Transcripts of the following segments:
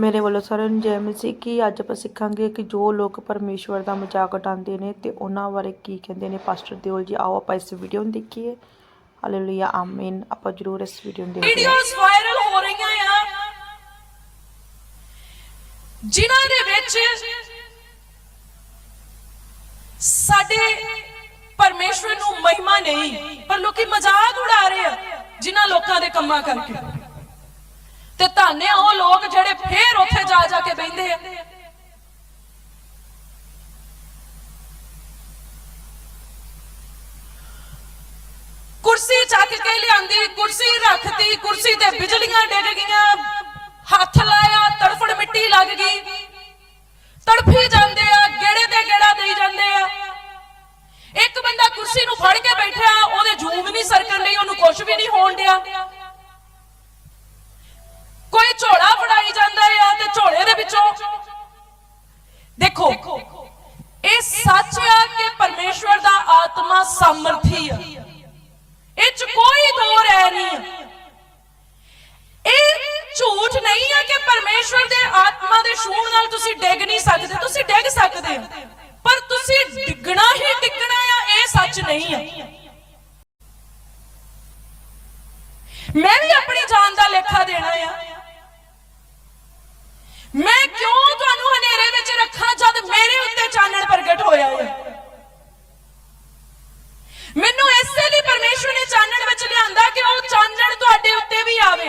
ਮੇਰੇ ਵੱਲੋਂ ਸਾਰਿਆਂ ਨੂੰ ਜੈ ਮਸੀਹ ਕੀ ਅੱਜ ਆਪਾਂ ਸਿੱਖਾਂਗੇ ਕਿ ਜੋ ਲੋਕ ਪਰਮੇਸ਼ਵਰ ਦਾ ਮਜ਼ਾਕ ਉਡਾਉਂਦੇ ਨੇ ਤੇ ਉਹਨਾਂ ਬਾਰੇ ਕੀ ਕਹਿੰਦੇ ਨੇ ਪਾਸਟਰ ਦਿਓਲ ਜੀ। ਆਓ ਆਪਾਂ ਇਸ ਵੀਡੀਓ ਨੂੰ ਦੇਖੀਏ। ਹਾਲੇਲੂਇਆ, ਆਮੀਨ। ਆਪਾਂ ਜਰੂਰ ਇਸ ਵੀਡੀਓ ਨੂੰ ਦੇਖੀਏ ਵੀਡੀਓਜ਼ ਵਾਇਰਲ ਹੋ ਰਹੀਆਂ ਆ। ਜਿਨ੍ਹਾਂ ਦੇ ਵਿੱਚ ਸਾਡੇ ਪਰਮੇਸ਼ਵਰ ਨੂੰ ਮਹਿਮਾ ਨਹੀਂ, ਪਰ ਲੋਕੀ ਮਜ਼ਾਕ ਉਡਾ ਰਹੇ ਆ ਜਿਨ੍ਹਾਂ ਲੋਕਾਂ ਦੇ ਕੰਮਾਂ ਕਰਕੇ। ਤੇ ਧੰਨੇ ਉਹ ਲੋਕ ਜਿਹੜੇ ਫੇਰ ਉੱਥੇ ਜਾ ਜਾ ਕੇ ਬਹਿੰਦੇ ਆ। ਕੁਰਸੀ ਚੱਕ ਕੇ ਲਿਆਂਦੀ, ਕੁਰਸੀ ਰੱਖਤੀ, ਕੁਰਸੀ ਤੇ ਬਿਜਲੀਆਂ ਡਿੱਗ ਗਈਆਂ। ਹੱਥ ਲਾਇਆ, ਤੜਫੜ ਮਿੱਟੀ ਲੱਗ ਗਈ। ਤੜਫੀ ਜਾਂਦੇ ਆ, ਗੇੜੇ ਤੇ ਗੇੜਾ ਦੇਈ ਜਾਂਦੇ ਆ। ਇੱਕ ਬੰਦਾ ਕੁਰਸੀ ਨੂੰ ਫੜ ਕੇ ਬੈਠਾ ਉਹਦੇ ਜੂਮ ਨਹੀਂ ਸਰਕਣ ਲਈ ਉਹਨੂੰ ਕੁਝ ਵੀ ਨਹੀਂ ਹੋਣ ਡਿਆ ਕੋਈ ਝੋਲਾ ਫੜਾਈ ਜਾਂਦਾ ਆ ਤੇ ਝੋਲੇ ਦੇ ਵਿੱਚੋਂ ਦੇਖੋ ਇਹ ਸੱਚ ਆ ਕਿ ਪਰਮੇਸ਼ਵਰ ਦਾ ਆਤਮਾ ਸਮਰਥੀ ਆ ਇਹ ਚ ਕੋਈ ਦੋ ਰਹਿ ਨਹੀਂ ਹੈ। ਇਹ ਝੂਠ ਨਹੀਂ ਹੈ ਕਿ ਪਰਮੇਸ਼ਵਰ ਦੇ ਆਤਮਾ ਦੇ ਛੂਣ ਨਾਲ ਤੁਸੀਂ ਡਿੱਗ ਨਹੀਂ ਸਕਦੇ ਤੁਸੀਂ ਡਿੱਗ ਸਕਦੇ ਹੋ ਪਰ ਤੁਸੀਂ ਡਿੱਗਣਾ ਹੀ ਡਿੱਗਣਾ ਆ ਇਹ ਸੱਚ ਨਹੀਂ ਹੈ ਮੈਂ ਵੀ ਆਪਣੀ ਜਾਨ ਦਾ ਲੇਖਾ ਦੇਣਾ ਆ ਮੈਂ ਕਿਉਂ ਤੁਹਾਨੂੰ ਹਨੇਰੇ ਵਿੱਚ ਰੱਖਾਂ ਜਦ ਮੇਰੇ ਉੱਤੇ ਚਾਨਣ ਪ੍ਰਗਟ ਹੋਇਆ ਹੈ ਮੈਨੂੰ ਇਸੇ ਲਈ ਪਰਮੇਸ਼ਵਰ ਨੇ ਚਾਨਣ ਵਿੱਚ ਲਿਆਂਦਾ ਕਿ ਉਹ ਚਾਨਣ ਤੁਹਾਡੇ ਉੱਤੇ ਵੀ ਆਵੇ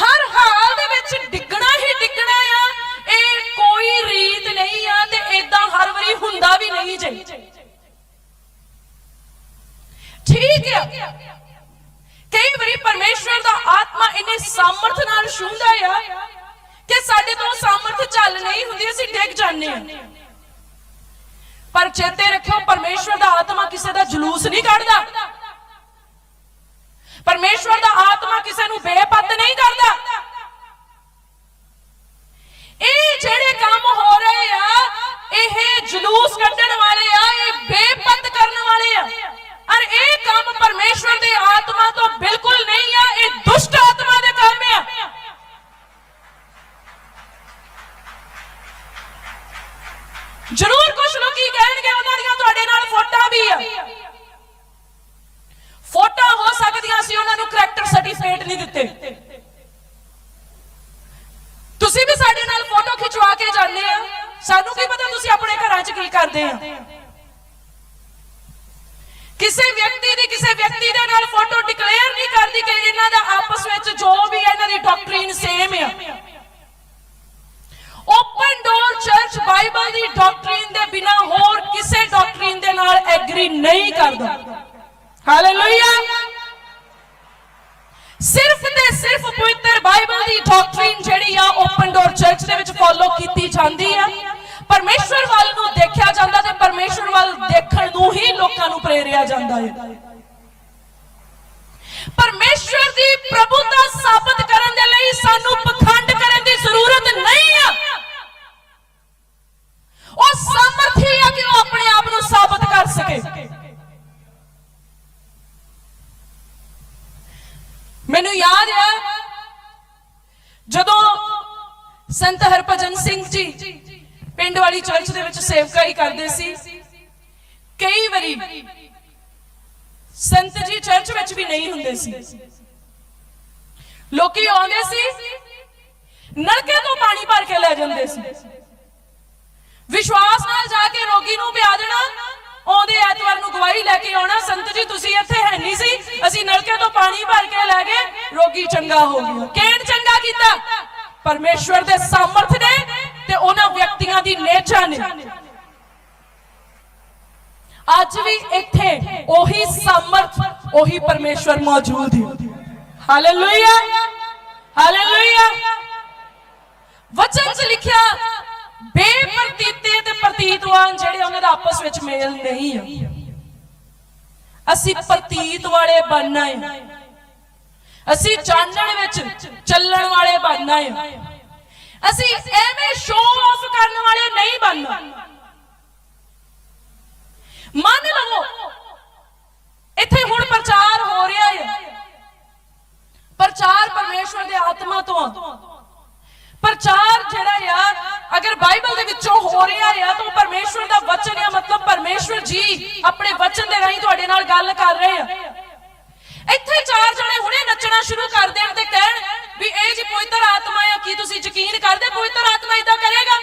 ਹਰ ਹਾਲ ਦੇ ਵਿੱਚ ਡਿੱਗਣਾ ਹੀ ਡਿੱਗਣਾ ਆ ਇਹ ਕੋਈ ਰੀਤ ਨਹੀਂ ਆ ਤੇ ਇਦਾਂ ਹਰ ਵਾਰੀ ਹੁੰਦਾ ਵੀ ਨਹੀਂ ਜੇ ਠੀਕ ਆ ਕਈ ਵਾਰੀ ਪਰਮੇਸ਼ਵਰ ਦਾ ਆਤਮਾ ਇੰਨੇ ਸਾਮਰਥ ਨਾਲ ਛੂੰਦਾ ਆ ਕਿ ਸਾਡੇ ਤੋਂ ਸਾਮਰਥ ਚੱਲ ਨਹੀਂ ਹੁੰਦੀ ਅਸੀਂ ਆ। ਪਰ ਚੇਤੇ ਰੱਖਿਓ, ਪਰਮੇਸ਼ਵਰ ਦਾ ਆਤਮਾ ਕਿਸੇ ਦਾ ਜਲੂਸ ਨਹੀਂ ਕੱਢਦਾ। ਪਰਮੇਸ਼ਵਰ ਦਾ ਆਤਮਾ ਕਿਸੇ ਨੂੰ ਬੇਪੱਤ ਨਹੀਂ ਕਰਦਾ। ਇਹ ਜਿਹੜੇ ਕੰਮ ਹੋ ਰਹੇ ਆ, ਇਹ ਜਲੂਸ ਕੱਢਣ ਵਾਲੇ ਆ, ਇਹ ਬੇਪੱਤ ਕਰਨ ਵਾਲੇ ਆ। ਔਰ ਇਹ ਕੰਮ ਪਰਮੇਸ਼ਵਰ ਦੀ ਆਤਮਾ ਤੋਂ ਬਿਲਕੁਲ ਨਹੀਂ ਆ, ਇਹ ਦੁਸ਼ਟ ਆਤਮਾ ਦੇ ਕੰਮ ਆ। ਜ਼ਰੂਰ ਕੁਝ ਲੋਕੀ ਕਹਿਣਗੇ, ਉਹਨਾਂ ਦੀਆਂ ਤੁਹਾਡੇ ਨਾਲ ਫੋਟੋਆਂ ਵੀ ਆ। ਫੋਟੋਆਂ ਹੋ ਸਕਦੀਆਂ ਸੀ, ਉਹਨਾਂ ਨੂੰ ਕਰੈਕਟਰ ਸਰਟੀਫਿਕੇਟ ਨਹੀਂ ਦਿੱਤੇ। ਤੁਸੀਂ ਵੀ ਸਾਡੇ ਨਾਲ ਫੋਟੋ ਖਿਚਵਾ ਕੇ ਜਾਂਦੇ ਆ। ਸਾਨੂੰ ਕੀ ਪਤਾ ਤੁਸੀਂ ਆਪਣੇ ਘਰਾਂ 'ਚ ਕੀ ਕਰਦੇ ਆ। ਕਿਸੇ ਵਿਅਕਤੀ ਦੀ, ਕਿਸੇ ਵਿਅਕਤੀ ਦੇ ਨਾਲ ਫੋਟੋ ਡਿਕਲੇਅਰ ਨਹੀਂ ਕਰਦੀ ਕਿ ਇਹਨਾਂ ਦਾ ਆਪਸ ਵਿੱਚ ਜੋ ਵੀ ਇਹਨਾਂ ਦੀ ਡਾਕਟਰੀਨ ਸੇਮ ਆ। ਓਪਨ ਡੋਰ ਚਰਚ ਬਾਈਬਲ ਦੀ ਡਾਕਟਰੀਨ ਦੇ ਬਿਨਾ ਹੋਰ ਕਿਸੇ ਡਾਕਟਰੀਨ ਦੇ ਨਾਲ ਐਗਰੀ ਨਹੀਂ ਕਰਦਾ। ਹਾਲੇਲੂਇਆ ਸਿਰਫ ਤੇ ਸਿਰਫ ਪਵਿੱਤਰ ਬਾਈਬਲ ਦੀ ਡਾਕਟਰੀਨ ਜਿਹੜੀ ਆ ਓਪਨ ਡੋਰ ਚਰਚ ਦੇ ਵਿੱਚ ਫੋਲੋ ਕੀਤੀ ਜਾਂਦੀ ਆ। ਪਰਮੇਸ਼ਵਰ ਵੱਲ ਨੂੰ ਦੇਖਿਆ ਜਾਂਦਾ ਤੇ ਪਰਮੇਸ਼ਵਰ ਵੱਲ ਦੇਖਣ ਨੂੰ ਹੀ ਲੋਕਾਂ ਨੂੰ ਪ੍ਰੇਰਿਆ ਜਾਂਦਾ ਹੈ ਪਰਮੇਸ਼ਵਰ ਦੀ ਪ੍ਰਭੂਤਾ ਸਾਬਤ ਕਰਨ ਦੇ ਲਈ ਸਾਨੂੰ ਪਖੰਡ ਕਰਨ ਦੀ ਜ਼ਰੂਰਤ ਨਹੀਂ ਆ। ਉਹ ਸਮਰਥੀ ਆ ਕਿ ਉਹ ਆਪਣੇ ਆਪ ਨੂੰ ਸਾਬਤ ਕਰ ਸਕੇ। ਮੈਨੂੰ ਯਾਦ ਹੈ ਜਦੋਂ ਸੰਤ ਹਰਭਜਨ ਸਿੰਘ ਜੀ ਪਿੰਡ ਵਾਲੀ ਚਰਚ ਦੇ ਵਿੱਚ ਸੇਵਕਾਈ ਕਰਦੇ ਸੀ, ਕਈ ਵਾਰੀ ਸੰਤ ਜੀ ਚਰਚ ਵਿੱਚ ਵੀ ਨਹੀਂ ਹੁੰਦੇ ਸੀ। ਲੋਕੀ ਆਉਂਦੇ ਸੀ, ਨਲਕੇ ਤੋਂ ਪਾਣੀ ਭਰ ਕੇ ਲੈ ਜਾਂਦੇ ਸੀ। ਵਿਸ਼ਵਾਸ ਨਾਲ ਜਾ ਕੇ ਰੋਗੀ ਨੂੰ ਪਿਆ ਦੇਣਾ, ਆਉਂਦੇ ਐਤਵਾਰ ਨੂੰ ਗਵਾਹੀ ਲੈ ਕੇ ਆਉਣਾ, ਸੰਤ ਜੀ, ਤੁਸੀਂ ਇੱਥੇ ਹੈ ਨਹੀਂ ਸੀ, ਅਸੀਂ ਨਲਕੇ ਤੋਂ ਪਾਣੀ ਭਰ ਕੇ ਲੈ ਗਏ, ਰੋਗੀ ਚੰਗਾ ਹੋ ਗਿਆ। ਕਿਹਨ ਚੰਗਾ ਕੀਤਾ? ਪਰਮੇਸ਼ਵਰ ਦੇ ਸਮਰਥ ਨੇ ਤੇ ਉਹਨਾਂ ਵਿਅਕਤੀਆਂ ਦੀ ਨੇਚਾ ਨੇ। ਅੱਜ ਵੀ ਇੱਥੇ ਉਹੀ ਸਮਰਥ, ਉਹੀ ਪਰਮੇਸ਼ਵਰ ਮੌਜੂਦ ਹੈ। ਹਾਲੇਲੂਇਆ ਹਾਲੇਲੂਇਆ ਵਚਨ 'ਚ ਲਿਖਿਆ, ਬੇਪਰਤੀਤੇ ਤੇ ਪ੍ਰਤੀਤਵਾਨ ਜਿਹੜੇ ਉਹਨਾਂ ਦਾ ਆਪਸ ਵਿੱਚ ਮੇਲ ਨਹੀਂ ਆ। ਅਸੀਂ ਪ੍ਰਤੀਤ ਵਾਲੇ ਬਣਨਾ ਹੈ। ਅਸੀਂ ਜਾਣਨ ਵਿੱਚ ਚੱਲਣ ਵਾਲੇ ਬਣਨਾ ਹੈ। ਅਸੀਂ ਐਵੇਂ ਸ਼ੋਅ ਆਫ ਕਰਨ ਵਾਲੇ ਨਹੀਂ ਬਣਨਾ ਮੰਨ ਲਵੋ ਇੱਥੇ ਹੁਣ ਪ੍ਰਚਾਰ ਹੋ ਰਿਹਾ ਹੈ ਪ੍ਰਚਾਰ ਪਰਮੇਸ਼ਵਰ ਅਗਰ ਬਾਈਬਲ ਦੇ ਵਿੱਚੋਂ ਹੋ ਰਿਹਾ ਆ ਤਾਂ ਉਹ ਪਰਮੇਸ਼ਵਰ ਦਾ ਵਚਨ ਆ ਮਤਲਬ ਪਰਮੇਸ਼ਵਰ ਜੀ, ਆਪਣੇ ਵਚਨ ਦੇ ਰਾਹੀਂ ਤੁਹਾਡੇ ਨਾਲ ਗੱਲ ਕਰ ਰਹੇ ਆ। ਇੱਥੇ ਚਾਰ ਜਣੇ ਹੁਣੇ ਨੱਚਣਾ ਸ਼ੁਰੂ ਕਰ ਦੇਣ ਤੇ ਕਹਿਣ ਵੀ, ਇਹ ਜੀ ਪਵਿੱਤਰ ਆਤਮਾ ਆ, ਕੀ ਤੁਸੀਂ ਯਕੀਨ ਕਰਦੇ? ਪਵਿੱਤਰ ਆਤਮਾ ਇਦਾਂ ਕਰੇਗਾ?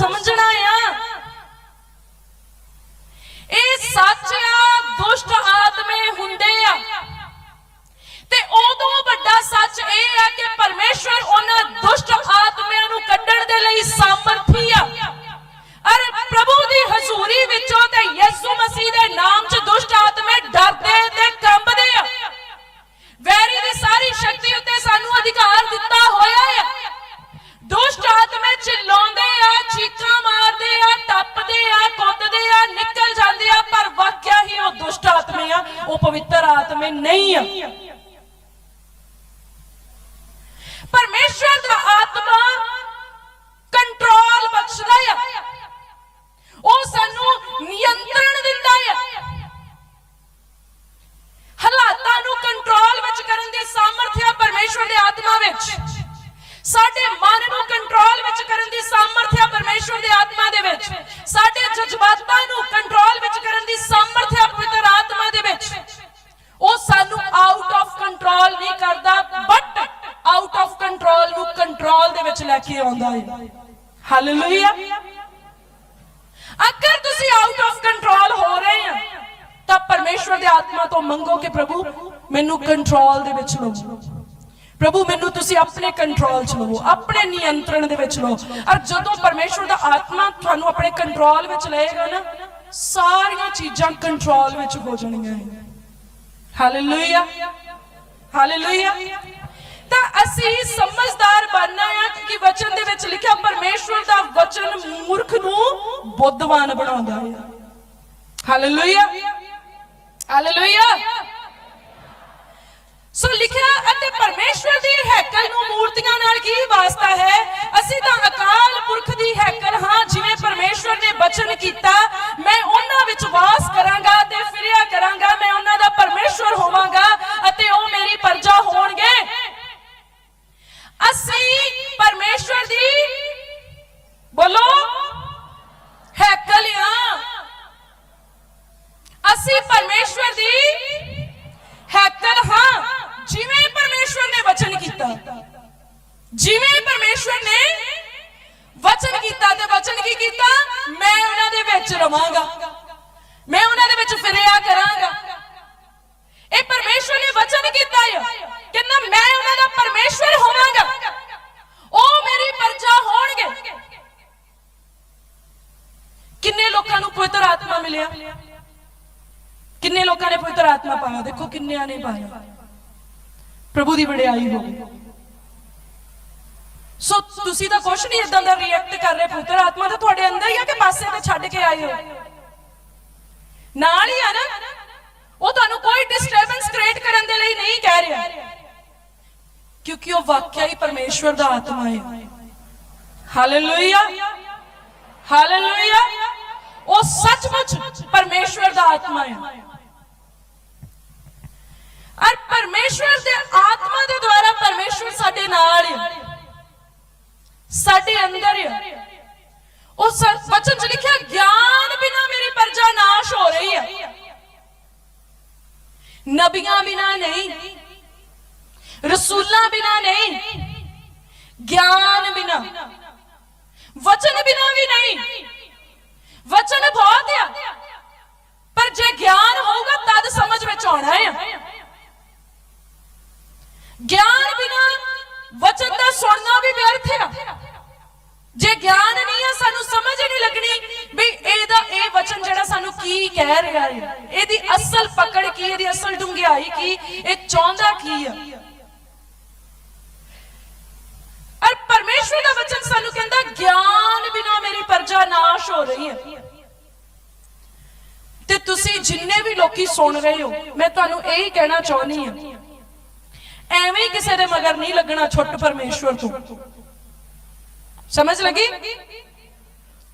ਗੱਲਾਂ ਉਹ ਸਾਨੂੰ ਆਊਟ ਆਫ ਕੰਟਰੋਲ ਨਹੀਂ ਕਰਦਾ ਬਟ ਆਊਟ ਆਫ ਕੰਟਰੋਲ ਨੂੰ ਕੰਟਰੋਲ ਦੇ ਵਿੱਚ ਲੈ ਕੇ ਆਉਂਦਾ ਹੈ ਹਾਲੇਲੂਇਆ ਅਗਰ ਤੁਸੀਂ ਆਊਟ ਆਫ ਕੰਟਰੋਲ ਹੋ ਰਹੇ ਆ, ਤਾਂ ਪਰਮੇਸ਼ਵਰ ਦੇ ਆਤਮਾ ਤੋਂ ਮੰਗੋ ਕਿ ਪ੍ਰਭੂ, ਮੈਨੂੰ ਕੰਟਰੋਲ ਦੇ ਵਿੱਚ ਲਓ ਪ੍ਰਭੂ, ਮੈਨੂੰ ਤੁਸੀਂ ਆਪਣੇ ਕੰਟਰੋਲ 'ਚ ਲਵੋ, ਆਪਣੇ ਨਿਯੰਤਰਣ ਦੇ ਵਿੱਚ ਲਓ ਔਰ ਜਦੋਂ ਪਰਮੇਸ਼ਵਰ ਦਾ ਆਤਮਾ ਤੁਹਾਨੂੰ ਆਪਣੇ ਕੰਟਰੋਲ ਵਿੱਚ ਲਏਗਾ ਨਾ, ਸਾਰੀਆਂ ਚੀਜ਼ਾਂ ਕੰਟਰੋਲ ਵਿੱਚ ਹੋ ਜਾਣੀਆਂ ਹਾਲੇਲੂਇਆ ਹਾਲੇਲੂਇਆ ਤਾਂ ਅਸੀਂ ਸਮਝਦਾਰ ਬਣਨਾ ਆ ਕਿ ਵਚਨ ਦੇ ਵਿੱਚ ਲਿਖਿਆ ਪਰਮੇਸ਼ਵਰ ਦਾ ਵਚਨ ਮੂਰਖ ਨੂੰ ਬੁੱਧਵਾਨ ਬਣਾਉਂਦਾ ਹੈ ਹਾਲੇਲੂਇਆ ਹਾਲੇਲੂਇਆ ਸੋ ਲਿਖਿਆ, ਅਤੇ ਪਰਮੇਸ਼ਵਰ ਦੀ ਹੈਕਲ ਨੂੰ ਮੂਰਤੀਆਂ ਨਾਲ ਕੀ ਵਾਸਤਾ ਹੈ? ਬਚਨ ਕੀਤਾ, ਮੈਂ ਉਹਨਾਂ ਵਿੱਚ ਵਾਸ ਕਰਾਂਗਾ ਤੇ ਫਿਰਿਆ ਕਰਾਂਗਾ, ਮੈਂ ਉਹਨਾਂ ਦਾ ਪਰਮੇਸ਼ਵਰ ਹੋਵਾਂਗਾ ਅਤੇ ਉਹ ਮੇਰੀ ਪਰਜਾ ਹੋਣਗੇ। ਅਸੀਂ ਪਰਮੇਸ਼ਵਰ ਦੀ ਬੋਲੋ ਹੈਕਲ ਅਸੀਂ ਪਰਮੇਸ਼ਵਰ ਦੀ ਹੈਕਲ ਹਾਂ, ਜਿਵੇਂ ਪਰਮੇਸ਼ਵਰ ਨੇ ਵਚਨ ਕੀਤਾ। ਜਿਵੇਂ ਪਰਮੇਸ਼ਵਰ ਨੇ ਵਚਨ ਕੀਤਾ ਤੇ ਵਚਨ ਕੀ ਕੀਤਾ? ਮੈਂ ਉਹਨਾਂ ਦੇ ਵਿੱਚ ਰਵਾਂਗਾ। ਮੈਂ ਉਹਨਾਂ ਦੇ ਵਿੱਚ ਫਿਰਿਆ ਕਰਾਂਗਾ। ਇਹ ਪਰਮੇਸ਼ਵਰ ਨੇ ਵਚਨ ਕੀਤਾ ਹੈ ਕਹਿੰਦਾ ਮੈਂ ਉਹਨਾਂ ਦਾ ਪਰਮੇਸ਼ਵਰ ਹੋਵਾਂਗਾ। ਉਹ ਮੇਰੀ ਪਰਜਾ ਹੋਣਗੇ। ਕਿੰਨੇ ਲੋਕਾਂ ਨੂੰ ਪਵਿੱਤਰ ਆਤਮਾ ਮਿਲਿਆ? ਕਿੰਨੇ ਲੋਕਾਂ ਨੇ ਪਵਿੱਤਰ ਆਤਮਾ ਪਾਇਆ? ਦੇਖੋ ਕਿੰਨਿਆਂ ਨੇ ਪਾਇਆ। ਪ੍ਰਭੂ ਦੀ ਵਡਿਆਈ ਹੋ ਸੋ ਤੁਸੀਂ ਤਾਂ ਕੁਛ ਨਹੀਂ ਇਦਾਂ ਦਾ ਰਿਐਕਟ ਕਰ ਰਹੇ ਪੁੱਤਰ। ਆਤਮਾ ਤਾਂ ਤੁਹਾਡੇ ਅੰਦਰ ਹੀ ਆ ਕਿ ਪਾਸੇ ਤੇ ਛੱਡ ਕੇ ਆਏ ਹੋ। ਨਾਲ ਹੀ ਆ ਨਾ, ਉਹ ਤੁਹਾਨੂੰ ਕੋਈ ਡਿਸਟਰਬੈਂਸ ਕ੍ਰੀਏਟ ਕਰਨ ਦੇ ਲਈ ਨਹੀਂ ਕਹਿ ਰਿਹਾ। ਕਿਉਂਕਿ ਉਹ ਵਾਕਿਆ ਹੀ ਪਰਮੇਸ਼ਵਰ ਦਾ ਆਤਮਾ ਹੈ। ਹਾਲੇਲੂਇਆ ਹਾਲੇਲੂਇਆ ਉਹ ਸੱਚਮੁੱਚ ਪਰਮੇਸ਼ਵਰ ਦਾ ਆਤਮਾ ਹੈ। ਔਰ ਪਰਮੇਸ਼ਵਰ ਦੇ ਆਤਮਾ ਦੇ ਦੁਆਰਾ ਪਰਮੇਸ਼ਵਰ ਸਾਡੇ ਨਾਲ ਹੈ। ਸਾਡੇ ਅੰਦਰ ਹੈ ਉਹ ਸ- ਵਚਨ ਚ ਲਿਖਿਆ ਗਿਆਨ ਬਿਨਾ ਮੇਰੀ ਪਰਜਾ ਨਾਸ਼ ਹੋ ਰਹੀ ਹੈ ਨਬੀਆਂ ਬਿਨਾ ਨਹੀਂ ਰਸੂਲਾਂ ਬਿਨਾ ਨਹੀਂ ਗਿਆਨ ਬਿਨਾ ਵਚਨ ਬਿਨਾ ਵੀ ਨਹੀਂ ਵਚਨ ਬਹੁਤ ਆ ਪਰ ਜੇ ਗਿਆਨ ਹੋਊਗਾ ਤਦ ਸਮਝ ਵਿੱਚ ਆਉਣਾ ਹੈ ਗਿਆਨ ਬਿਨਾ ਵਚਨ ਦਾ ਸੁਣਨਾ ਵੀ ਵਿਅਰਥ ਆ ਜੇ ਗਿਆਨ ਨਹੀਂ ਆ ਸਾਨੂੰ ਸਮਝ ਹੀ ਨਹੀਂ ਲੱਗਣੀ ਵੀ ਇਹਦਾ ਇਹ ਵਚਨ ਜਿਹੜਾ ਸਾਨੂੰ ਕੀ ਕਹਿ ਰਿਹਾ ਹੈ ਇਹਦੀ ਅਸਲ ਪਕੜ ਕੀ ਇਹਦੀ ਅਸਲ ਡੂੰਘਾਈ ਕੀ ਇਹ ਚਾਹੁੰਦਾ ਕੀ ਆ ਔਰ ਪਰਮੇਸ਼ਵਰ ਦਾ ਵਚਨ ਸਾਨੂੰ ਕਹਿੰਦਾ ਗਿਆਨ ਬਿਨਾ ਮੇਰੀ ਪਰਜਾ ਨਾਸ਼ ਹੋ ਰਹੀ ਹੈ ਤੇ ਤੁਸੀਂ ਜਿੰਨੇ ਵੀ ਲੋਕੀ ਸੁਣ ਰਹੇ ਹੋ ਮੈਂ ਤੁਹਾਨੂੰ ਇਹ ਹੀ ਕਹਿਣਾ ਚਾਹੁੰਦੀ ਹਾਂ ਐਵੇਂ ਹੀ ਕਿਸੇ ਦੇ ਮਗਰ ਨਹੀਂ ਲੱਗਣਾ ਛੁੱਟ ਪਰਮੇਸ਼ਵਰ ਤੋਂ। ਸਮਝ ਲੱਗੀ?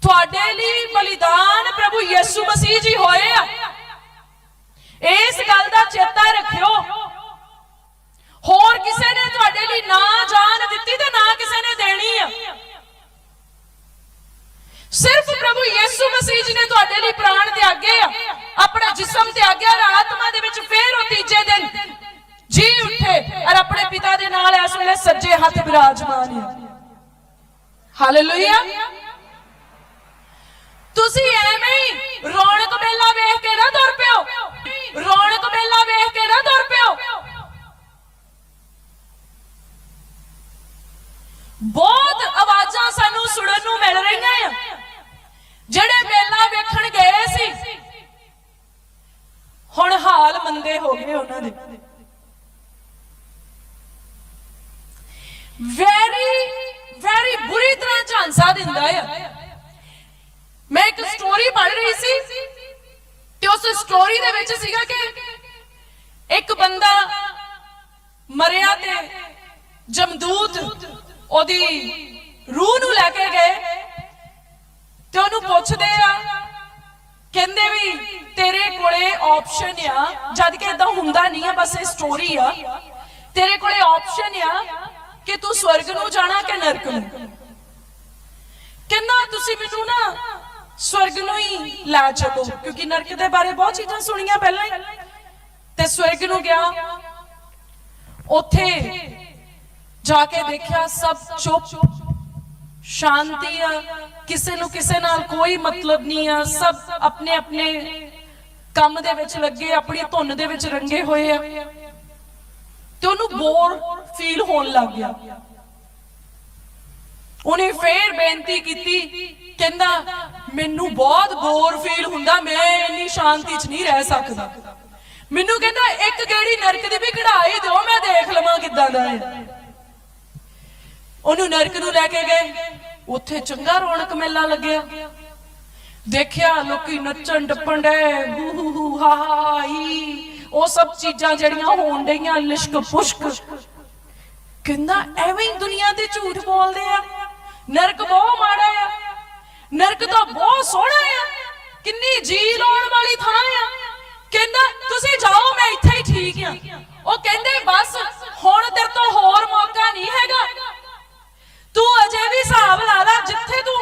ਤੁਹਾਡੇ ਲਈ ਬਲੀਦਾਨ ਪ੍ਰਭੂ ਯਿਸੂ ਮਸੀਹ ਜੀ ਹੋਏ ਆ। ਇਸ ਗੱਲ ਦਾ ਚੇਤਾ ਰੱਖਿਓ। ਹੋਰ ਕਿਸੇ ਨੇ ਤੁਹਾਡੇ ਲਈ ਨਾ ਜਾਨ ਦਿੱਤੀ ਤੇ ਨਾ ਕਿਸੇ ਨੇ ਦੇਣੀ ਆ। ਸਿਰਫ ਪ੍ਰਭੂ ਯਿਸੂ ਮਸੀਹ ਜੀ ਨੇ ਤੁਹਾਡੇ ਲਈ ਪ੍ਰਾਣ ਤਿਆਗੇ ਆ। ਆਪਣਾ ਜਿਸਮ ਤਿਆਗਿਆ ਔਰ ਦੇ ਵਿੱਚ ਫੇਰ ਉਹ ਤੀਜੇ ਦਿਨ ਜੀ ਉੱਠੇ ਔਰ ਆਪਣੇ ਪਿਤਾ ਦੇ ਨਾਲ ਇਸ ਵੇਲੇ ਸੱਜੇ ਹੱਥ ਬਿਰਾਜਮਾਨ ਹੈ ਹਾਲੇਲੂਇਆ ਤੁਸੀਂ ਐਵੇਂ ਹੀ ਰੌਣਕ ਮੇਲਾ ਵੇਖ ਕੇ ਨਾ ਤੁਰ ਪਿਓ ਰੌਣਕ ਮੇਲਾ ਵੇਖ ਕੇ ਨਾ ਤੁਰ ਪਿਓ ਬਹੁਤ ਆਵਾਜ਼ਾਂ ਸਾਨੂੰ ਸੁਣਨ ਨੂੰ ਮਿਲ ਰਹੀਆਂ ਆ ਜਿਹੜੇ ਮੇਲਾ ਵੇਖਣ ਗਏ ਸੀ ਹੁਣ ਹਾਲ ਮੰਦੇ ਹੋ ਗਏ ਉਹਨਾਂ ਦੇ ਵੈਰੀ ਵੈਰੀ ਬੁਰੀ ਤਰ੍ਹਾਂ ਝਾਂਸਾ ਦਿੰਦਾ ਆ ਮੈਂ ਇੱਕ ਸਟੋਰੀ ਪੜ੍ਹ ਰਹੀ ਸੀ ਤੇ ਉਸ ਸਟੋਰੀ ਦੇ ਵਿੱਚ ਸੀਗਾ ਕਿ ਇੱਕ ਬੰਦਾ ਮਰਿਆ ਤੇ ਜਮਦੂਤ ਉਹਦੀ ਰੂਹ ਨੂੰ ਲੈ ਕੇ ਗਏ ਤੇ ਉਹਨੂੰ ਪੁੱਛਦੇ ਆ, ਕਹਿੰਦੇ ਵੀ ਤੇਰੇ ਕੋਲੇ ਆਪਸ਼ਨ ਆ, ਜਦ ਕਿ ਇਦਾਂ ਹੁੰਦਾ ਨਹੀਂ ਆ, ਬਸ ਇਹ ਸਟੋਰੀ ਆ। ਤੇਰੇ ਕੋਲੇ ਆਪਸ਼ਨ ਆ ਕਿ ਤੂੰ ਸਵਰਗ ਨੂੰ ਜਾਣਾ ਕਿ ਨਰਕ ਨੂੰ? ਕਹਿੰਦਾ, ਤੁਸੀਂ ਮੈਨੂੰ ਨਾ ਸਵਰਗ ਨੂੰ ਹੀ ਲੈ ਚੱਲੋ ਕਿਉਂਕਿ ਨਰਕ ਦੇ ਬਾਰੇ ਬਹੁਤ ਚੀਜ਼ਾਂ ਸੁਣੀਆਂ ਪਹਿਲਾਂ ਹੀ। ਤੇ ਸਵਰਗ ਨੂੰ ਗਿਆ। ਉੱਥੇ ਜਾ ਕੇ ਦੇਖਿਆ ਸਭ ਚੁੱਪ, ਸ਼ਾਂਤੀ ਆ। ਕਿਸੇ ਨੂੰ ਕਿਸੇ ਨਾਲ ਕੋਈ ਮਤਲਬ ਨਹੀਂ ਆ। ਸਭ ਆਪਣੇ ਆਪਣੇ ਕੰਮ ਦੇ ਵਿੱਚ ਲੱਗੇ, ਆਪਣੀ ਧੁੰਨ ਦੇ ਵਿੱਚ ਰੰਗੇ ਹੋਏ ਆ। ਤੇ ਉਹਨੂੰ ਬੋਰ ਫੀਲ ਹੋਣ ਲੱਗ ਗਿਆ। ਉਹਨੇ ਫੇਰ ਬੇਨਤੀ ਕੀਤੀ ਕਹਿੰਦਾ, ਮੈਨੂੰ ਬਹੁਤ ਬੋਰ ਫੀਲ ਹੁੰਦਾ, ਮੈਂ ਇੰਨੀ ਸ਼ਾਂਤੀ 'ਚ ਨਹੀਂ ਰਹਿ ਸਕਦਾ। ਮੈਨੂੰ ਕਹਿੰਦਾ, ਇੱਕ ਗੇੜੀ ਨਰਕ ਦੀ ਵੀ ਕਢਾਈ ਦਿਓ, ਮੈਂ ਦੇਖ ਲਵਾਂ ਕਿੱਦਾਂ ਦਾ ਹੈ। ਉਹਨੂੰ ਨਰਕ ਨੂੰ ਲੈ ਕੇ ਗਏ। ਉੱਥੇ ਚੰਗਾ ਰੌਣਕ ਮੇਲਾ ਲੱਗਿਆ। ਦੇਖਿਆ ਲੋਕੀ ਨੱਚਣ ਟੱਪਣ ਡੇ ਹੂ ਹਾ ਹਾ ਉਹ ਸਭ ਚੀਜ਼ਾਂ ਜਿਹੜੀਆਂ ਹੋਣ ਡਈਆਂ, ਲਿਸ਼ਕ ਪੁਸ਼ਕ। ਕਹਿੰਦਾ, ਐਵੇਂ ਹੀ ਦੁਨੀਆ ਤੇ ਝੂਠ ਬੋਲਦੇ ਆ। ਨਰਕ ਬਹੁਤ ਮਾੜਾ ਆ। ਨਰਕ ਤਾਂ ਬਹੁਤ ਸੋਹਣਾ ਆ। ਕਿੰਨੀ ਜੀ ਲਾਉਣ ਵਾਲੀ ਥਾਂ ਆ। ਕਹਿੰਦਾ, ਤੁਸੀਂ ਜਾਓ, ਮੈਂ ਇੱਥੇ ਹੀ ਠੀਕ ਆ। ਉਹ ਕਹਿੰਦੇ, ਬਸ, ਹੁਣ ਤੇਰੇ ਤੋਂ ਹੋਰ ਮੌਕਾ ਨਹੀਂ ਹੈਗਾ। ਤੂੰ ਅਜੇ ਵੀ ਹਿਸਾਬ ਲਾ ਲੈ, ਜਿੱਥੇ ਤੂੰ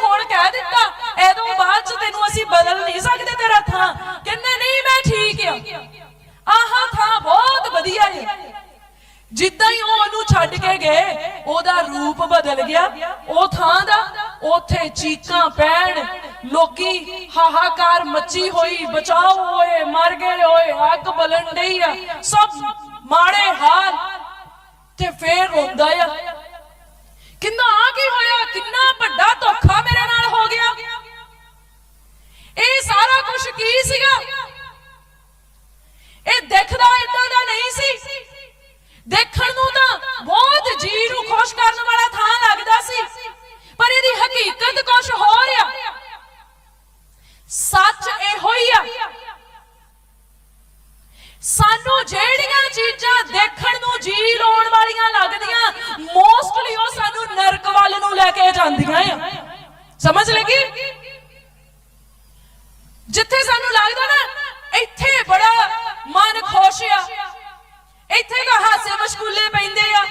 ਪੈਣ ਲੋਕੀ ਹਾਹਾਕਾਰ ਮੱਚੀ ਹੋਈ, ਬਚਾਓ ਹੋਏ ਮਰ ਗਏ ਹੋਏ ਅੱਗ ਬਲਣ ਡਈ ਆ। ਸਭ ਮਾੜੇ ਹਾਲ ਤੇ ਫੇਰ ਰੋਂਦਾ ਆ ਕਿੰਨਾ ਆ ਕੀ ਹੋਇਆ ਕਿੰਨਾ ਵੱਡਾ ਧੋਖਾ ਮੇਰੇ ਨਾਲ ਹੋ ਗਿਆ ਇਹ ਸਾਰਾ ਕੁਝ ਕੀ ਸੀਗਾ ਇਹ ਦਿਖਦਾ ਇਦਾਂ ਦਾ ਨਹੀਂ ਸੀ ਦੇਖਣ ਨੂੰ ਤਾਂ ਬਹੁਤ ਜੀ ਨੂੰ ਖੁਸ਼ ਕਰਨ ਵਾਲਾ ਥਾਂ ਲੱਗਦਾ ਸੀ ਪਰ ਇਹਦੀ ਹਕੀਕਤ ਕੁਝ ਹੋਰ ਆ ਸੱਚ ਇਹੋ ਹੀ ਆ ਸਾਨੂੰ ਜਿਹੜੀਆਂ ਚੀਜ਼ਾਂ ਦੇਖਣ ਨੂੰ ਜੀ ਲਾਉਣ ਵਾਲੀਆਂ ਲੱਗਦੀਆਂ ਮੋਸਟਲੀ ਉਹ ਸਾਨੂੰ ਨਰਕ ਵੱਲ ਨੂੰ ਲੈ ਕੇ ਜਾਂਦੀਆਂ ਆ ਸਮਝ ਲੱਗੀ? ਜਿੱਥੇ ਸਾਨੂੰ ਲੱਗਦਾ ਨਾ, ਇੱਥੇ ਬੜਾ ਮਨ ਖੁਸ਼ ਆ। ਇੱਥੇ ਤਾਂ ਹਾਸੇ ਮਸ਼ਗੂਲੇ ਪੈਂਦੇ ਆ।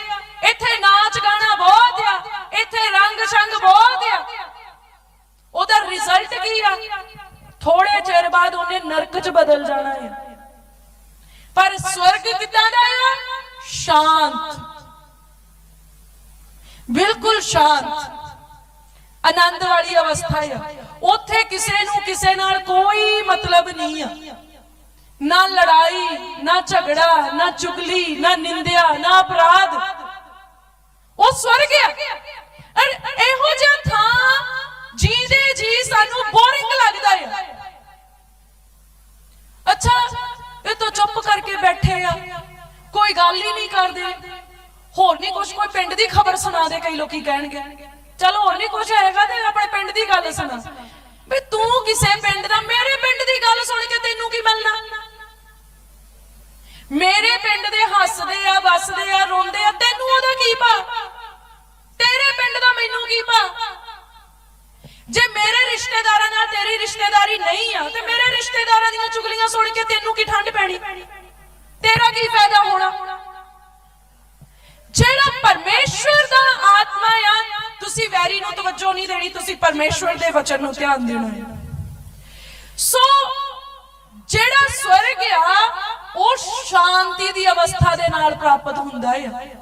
ਇੱਥੇ ਨਾਚ ਗਾਣਾ ਬਹੁਤ ਆ। ਇੱਥੇ ਰੰਗ ਸ਼ੰਗ ਬਹੁਤ ਆ। ਉਹਦਾ ਰਿਜ਼ਲਟ ਕੀ ਆ? ਥੋੜੇ ਚਿਰ ਬਾਅਦ ਉਹਨੇ ਨਰਕ 'ਚ ਬਦਲ ਜਾਣਾ ਹੈ ਪਰ ਸਵਰਗ ਕਿੱਦਾਂ ਦਾ ਆ? ਸ਼ਾਂਤ। ਬਿਲਕੁਲ ਸ਼ਾਂਤ। ਆਨੰਦ ਵਾਲੀ ਅਵਸਥਾ ਆ। ਉੱਥੇ ਕਿਸੇ ਨੂੰ ਕਿਸੇ ਨਾਲ ਕੋਈ ਮਤਲਬ ਨਹੀਂ ਆ। ਨਾ ਲੜਾਈ, ਨਾ ਝਗੜਾ, ਨਾ ਚੁਗਲੀ, ਨਾ ਨਿੰਦਿਆ, ਨਾ ਅਪਰਾਧ। ਉਹ ਸਵਰਗ ਆ। ਅਰ ਇਹੋ ਜਿਹਾ ਥਾਂ ਜੀਂਦੇ ਜੀ ਸਾਨੂੰ ਬੋਰਿੰਗ ਲੱਗਦਾ ਹੈ ਅੱਛਾ, ਇਹ ਤਾਂ ਚੁੱਪ ਕਰਕੇ ਬੈਠੇ ਆ। ਕੋਈ ਗੱਲ ਹੀ ਨਹੀਂ ਕਰਦੇ। ਹੋਰ ਨਹੀਂ ਕੁਝ ਕੋਈ ਪਿੰਡ ਦੀ ਖਬਰ ਸੁਣਾ ਦੇ ਕਈ ਲੋਕੀ ਕਹਿਣਗੇ। ਚਲੋ ਹੋਰ ਨਹੀਂ ਕੁਝ ਹੈਗਾ ਤੇ ਆਪਣੇ ਪਿੰਡ ਦੀ ਗੱਲ ਸੁਣਾ। ਵੀ ਤੂੰ ਕਿਸੇ ਪਿੰਡ ਦਾ, ਮੇਰੇ ਪਿੰਡ ਦੀ ਗੱਲ ਸੁਣ ਕੇ ਤੈਨੂੰ ਕੀ ਮਿਲਣਾ? ਮੇਰੇ ਪਿੰਡ ਦੇ ਹੱਸਦੇ ਆ, ਵੱਸਦੇ ਆ, ਰੋਂਦੇ ਆ, ਤੈਨੂੰ ਉਹਦਾ ਕੀ ਭਾ ਤੇਰੇ ਪਿੰਡ ਦਾ ਮੈਨੂੰ ਕੀ ਭਾ ਜੇ ਮੇਰੇ ਰਿਸ਼ਤੇਦਾਰਾਂ ਨਾਲ ਤੇਰੀ ਰਿਸ਼ਤੇਦਾਰੀ ਨਹੀਂ ਆ, ਤੇ ਮੇਰੇ ਰਿਸ਼ਤੇਦਾਰਾਂ ਦੀਆਂ ਚੁਗਲੀਆਂ ਸੁਣ ਕੇ ਤੈਨੂੰ ਕੀ ਠੰਡ ਪੈਣੀ? ਤੇਰਾ ਕੀ ਫਾਇਦਾ ਹੋਣਾ? ਜਿਹੜਾ ਪਰਮੇਸ਼ਵਰ ਦਾ ਆਤਮਾ ਆ ਤੁਸੀਂ ਵੈਰੀ ਨੂੰ ਤਵੱਜੋ ਨਹੀਂ ਦੇਣੀ, ਤੁਸੀਂ ਪਰਮੇਸ਼ਵਰ ਦੇ ਵਚਨ ਨੂੰ ਧਿਆਨ ਦੇਣਾ ਹੈ। ਸੋ ਜਿਹੜਾ ਸਵਰਗ ਆ, ਉਹ ਸ਼ਾਂਤੀ ਦੀ ਅਵਸਥਾ ਦੇ ਨਾਲ ਪ੍ਰਾਪਤ ਹੁੰਦਾ ਹੈ।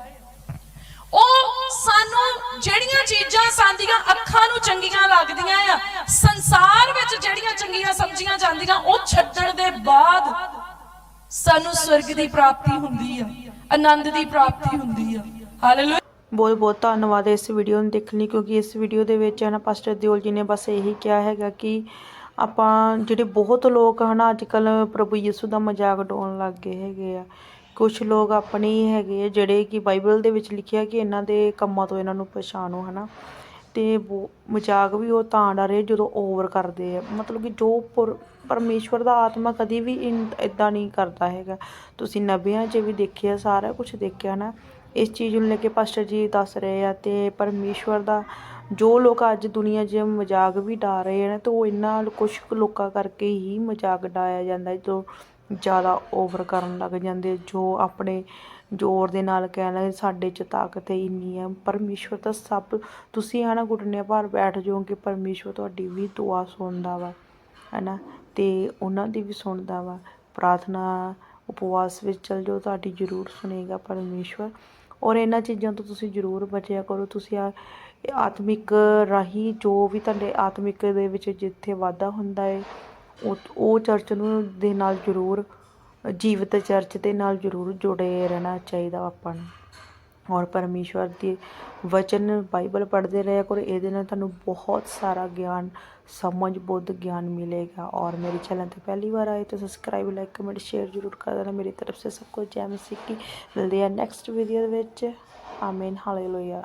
ਉਹ ਸਾਨੂੰ ਜਿਹੜੀਆਂ ਚੀਜ਼ਾਂ ਸਾਡੀਆਂ ਅੱਖਾਂ ਨੂੰ ਚੰਗੀਆਂ ਲੱਗਦੀਆਂ ਆ, ਸੰਸਾਰ ਵਿੱਚ ਜਿਹੜੀਆਂ ਚੰਗੀਆਂ ਸਮਝੀਆਂ ਜਾਂਦੀਆਂ, ਉਹ ਛੱਡਣ ਦੇ ਬਾਅਦ ਸਾਨੂੰ ਸਵਰਗ ਦੀ ਪ੍ਰਾਪਤੀ ਹੁੰਦੀ ਆ, ਆਨੰਦ ਦੀ ਪ੍ਰਾਪਤੀ ਹੁੰਦੀ ਆ। ਹਾਲੇਲੂਇਆ ਬਹੁਤ ਬਹੁਤ ਧੰਨਵਾਦ ਇਸ ਵੀਡੀਓ ਨੂੰ ਦੇਖਣ ਲਈ, ਕਿਉਂਕਿ ਇਸ ਵੀਡੀਓ ਦੇ ਵਿੱਚ ਹੈ ਨਾ ਪਾਸਟਰ ਦਿਓਲ ਜੀ ਨੇ ਬਸ ਇਹੀ ਕਿਹਾ ਹੈਗਾ ਕਿ ਆਪਾਂ ਜਿਹੜੇ ਬਹੁਤ ਲੋਕ ਹਨ ਅੱਜ ਕੱਲ ਪ੍ਰਭੂ ਯਿਸੂ ਦਾ ਮਜ਼ਾਕ ਉਡਾਉਣ ਲੱਗ ਗਏ ਹੈਗੇ ਆ। ਕੁਝ ਲੋਕ ਆਪਣੇ ਹੀ ਹੈਗੇ ਆ, ਜਿਹੜੇ ਕਿ ਬਾਈਬਲ ਦੇ ਵਿੱਚ ਲਿਖਿਆ ਕਿ ਇਹਨਾਂ ਦੇ ਕੰਮਾਂ ਤੋਂ ਇਹਨਾਂ ਨੂੰ ਪਛਾਣੋ ਹਨਾ। ਤੇ ਬੋ- ਮਜ਼ਾਕ ਵੀ ਉਹ ਤਾਂ ਡਾ ਰਹੇ ਜਦੋਂ ਓਵਰ ਕਰਦੇ ਆ। ਮਤਲਬ ਕਿ ਜੋ ਪਰ- ਪਰਮੇਸ਼ਵਰ ਦਾ ਆਤਮਾ ਕਦੀ ਵੀ ਇਦਾਂ ਨਹੀਂ ਕਰਦਾ ਹੈਗਾ। ਤੁਸੀਂ ਨਬੀਆਂ 'ਚ ਵੀ ਦੇਖਿਆ, ਸਾਰਾ ਕੁਝ ਦੇਖਿਆ ਨਾ ਇਸ ਚੀਜ਼ ਨੂੰ ਲੈ ਕੇ ਪਾਸਟਰ ਜੀ ਦੱਸ ਰਹੇ ਆ ਤੇ ਪਰਮੇਸ਼ਵਰ ਦਾ, ਜੋ ਲੋਕ ਅੱਜ ਦੁਨੀਆ 'ਚ ਮਜ਼ਾਕ ਵੀ ਡਾ ਰਹੇ ਨੇ ਤੇ ਉਹ ਇਹਨਾਂ ਕੁਝ ਲੋਕਾਂ ਕਰਕੇ ਹੀ ਮਜ਼ਾਕ ਡਾਇਆ ਜਾਂਦਾ ਹੈ, ਜੋ ਜ਼ਿਆਦਾ ਓਵਰ ਕਰਨ ਲੱਗ ਜਾਂਦੇ ਜੋ ਆਪਣੇ ਜ਼ੋਰ ਦੇ ਨਾਲ ਕਹਿਣ ਲੱਗੇ, ਸਾਡੇ 'ਚ ਤਾਕਤ ਇੰਨੀ ਹੈ ਪਰਮੇਸ਼ਵਰ ਤਾਂ ਸਭ, ਤੁਸੀਂ ਹਨਾ ਘੁਟਨੇ ਭਰ ਬੈਠ ਜਾਓਗੇ ਪਰਮੇਸ਼ਵਰ ਤੁਹਾਡੀ ਵੀ ਦੁਆ ਸੁਣਦਾ ਵਾ, ਹੈਨਾ ਤੇ ਉਹਨਾਂ ਦੀ ਵੀ ਸੁਣਦਾ ਵਾ। ਪ੍ਰਾਰਥਨਾ, ਉਪਵਾਸ ਵਿੱਚ ਚਲ ਜਾਓ, ਤੁਹਾਡੀ ਜ਼ਰੂਰ ਸੁਣੇਗਾ ਪਰਮੇਸ਼ਵਰ। ਔਰ ਇਹਨਾਂ ਚੀਜ਼ਾਂ ਤੋਂ ਤੁਸੀਂ ਜ਼ਰੂਰ ਬਚਿਆ ਕਰੋ। ਤੁਸੀਂ ਆ ਆਤਮਿਕ ਰਾਹੀਂ ਜੋ ਵੀ ਤੁਹਾਡੇ ਆਤਮਿਕ ਦੇ ਵਿੱਚ ਜਿੱਥੇ ਵਾਧਾ ਹੁੰਦਾ ਹੈ ਉਹ ਉਹ ਚਰਚ ਨੂੰ ਦੇ ਨਾਲ ਜ਼ਰੂਰ, ਜੀਵਤ ਚਰਚ ਦੇ ਨਾਲ ਜ਼ਰੂਰ ਜੁੜੇ ਰਹਿਣਾ ਚਾਹੀਦਾ ਆਪਾਂ ਨੂੰ। ਔਰ ਪਰਮੇਸ਼ਵਰ ਦੀ ਵਚਨ ਬਾਈਬਲ ਪੜ੍ਹਦੇ ਰਹਿਆ ਕਰੋ ਇਹਦੇ ਨਾਲ ਤੁਹਾਨੂੰ ਬਹੁਤ ਸਾਰਾ ਗਿਆਨ ਸਮਝ ਬੁੱਧ ਗਿਆਨ ਮਿਲੇਗਾ ਔਰ ਮੇਰੇ ਚੈਨਲ ਤੇ ਪਹਿਲੀ ਬਾਰ ਆਏ ਤਾਂ ਸਬਸਕ੍ਰਾਈਬ ਲਾਈਕ ਕਮੈਂਟ ਸ਼ੇਅਰ ਜ਼ਰੂਰ ਕਰ ਦੇਣਾ। ਮੇਰੀ ਤਰਫ ਸੇ ਸਭ ਕੁਝ ਜੈ ਮਸੀਹ ਕੀ ਮਿਲਦੇ ਆ ਨੈਕਸਟ ਵੀਡੀਓ ਦੇ ਵਿੱਚ। ਆਮੀਨ ਹਾਲੇਲੂਇਆ